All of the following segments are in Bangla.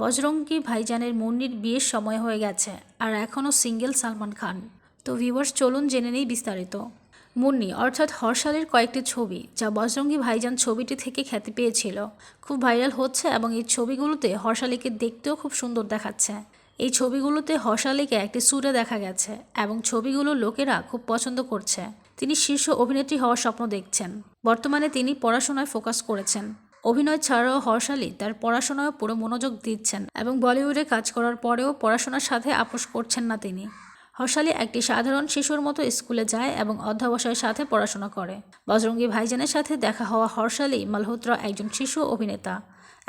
বজরঙ্গি ভাইজানের মুন্নির বিয়ের সময় হয়ে গেছে, আর এখনও সিঙ্গেল সালমান খান। তো ভিউয়ার্স চলুন জেনে নেই বিস্তারিত। মুন্নি, অর্থাৎ হর্ষালের কয়েকটি ছবি, যা বজরঙ্গি ভাইজান ছবিটি থেকে খ্যাতি পেয়েছিল, খুব ভাইরাল হচ্ছে এবং এই ছবিগুলোতে হর্ষালিকে দেখতেও খুব সুন্দর দেখাচ্ছে। এই ছবিগুলোতে হর্ষালিকে একটি সুরে দেখা গেছে এবং ছবিগুলো লোকেরা খুব পছন্দ করছে। তিনি শীর্ষ অভিনেত্রী হওয়ার স্বপ্ন দেখছেন। বর্তমানে তিনি পড়াশোনায় ফোকাস করেছেন। অভিনয় ছাড়াও হর্ষালি তার পড়াশোনায় পুরো মনোযোগ দিচ্ছেন এবং বলিউডে কাজ করার পরেও পড়াশোনার সাথে আপোষ করছেন না তিনি। হর্ষালি একটি সাধারণ শিশুর মতো স্কুলে যায় এবং অধ্যাবসায়ের সাথে পড়াশোনা করে। বজরঙ্গি ভাইজানের সাথে দেখা হওয়া হর্ষালি মালহোত্রা একজন শিশু অভিনেতা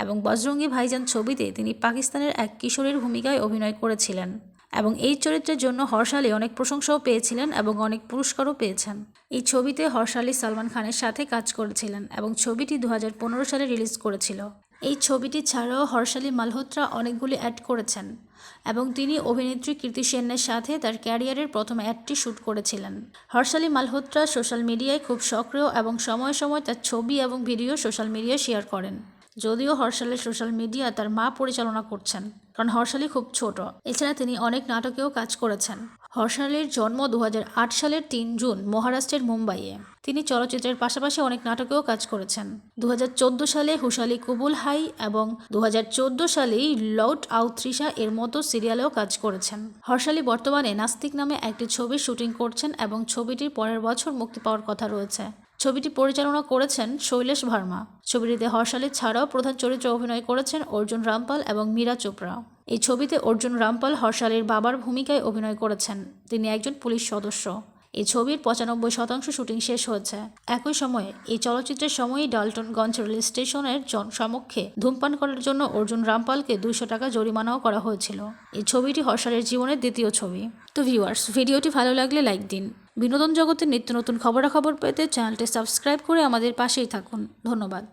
এবং বজরঙ্গি ভাইজান ছবিতে তিনি পাকিস্তানের এক কিশোরীর ভূমিকায় অভিনয় করেছিলেন। এবং এই চরিত্রের জন্য হর্ষালি অনেক প্রশংসাও পেয়েছিলেন এবং অনেক পুরস্কারও পেয়েছেন। এই ছবিতে হর্ষালি সালমান খানের সাথে কাজ করেছিলেন এবং ছবিটি দু হাজার পনেরো সালে রিলিজ করেছিল। এই ছবিটি ছাড়াও হর্ষালি মালহোত্রা অনেকগুলি অ্যাড করেছেন এবং তিনি অভিনেত্রী কীর্তি সেনের সাথে তার ক্যারিয়ারের প্রথম অ্যাডটি শ্যুট করেছিলেন। হর্ষালি মালহোত্রা সোশ্যাল মিডিয়ায় খুব সক্রিয় এবং সময় সময় তার ছবি এবং ভিডিও সোশ্যাল মিডিয়ায় শেয়ার করেন। যদিও হর্ষালের সোশ্যাল মিডিয়া তার মা পরিচালনা করছেন, কারণ হর্ষালি খুব ছোট। এছাড়া তিনি অনেক নাটকেও কাজ করেছেন। হর্ষালির জন্ম দু হাজার আট সালের তিন জুন মহারাষ্ট্রের মুম্বাইয়ে। তিনি চলচ্চিত্রের পাশাপাশি অনেক নাটকেও কাজ করেছেন। দু হাজার চোদ্দ সালে হুশালি কুবুল হাই এবং দু হাজার চোদ্দ সালেই লউট আউথ্রিসা এর মতো সিরিয়ালেও কাজ করেছেন। হর্ষালি বর্তমানে নাস্তিক নামে একটি ছবির শুটিং করছেন এবং ছবিটির পরের বছর মুক্তি পাওয়ার কথা রয়েছে। ছবিটি পরিচালনা করেছেন শৈলেশ ভার্মা। ছবিটিতে হর্ষালি ছাড়াও প্রধান চরিত্রে অভিনয় করেছেন অর্জুন রামপাল এবং মীরা চোপড়া। এই ছবিতে অর্জুন রামপাল হর্ষালির বাবার ভূমিকায় অভিনয় করেছেন। তিনি একজন পুলিশ সদস্য। এই ছবির পঁচানব্বই শতাংশ শুটিং শেষ হয়েছে। একই সময়ে এই চলচ্চিত্রের সময়ই ডালটনগঞ্জ রেল স্টেশনের সমক্ষে ধূমপান করার জন্য অর্জুন রামপালকে দুইশো টাকা জরিমানাও করা হয়েছিল। এই ছবিটি হর্ষালের জীবনের দ্বিতীয় ছবি। তো ভিউয়ার্স, ভিডিওটি ভালো লাগলে লাইক দিন। বিনোদন জগতের নিত্য নতুন খবরাখবর পেতে চ্যানেলটি সাবস্ক্রাইব করে আমাদের পাশেই থাকুন। ধন্যবাদ।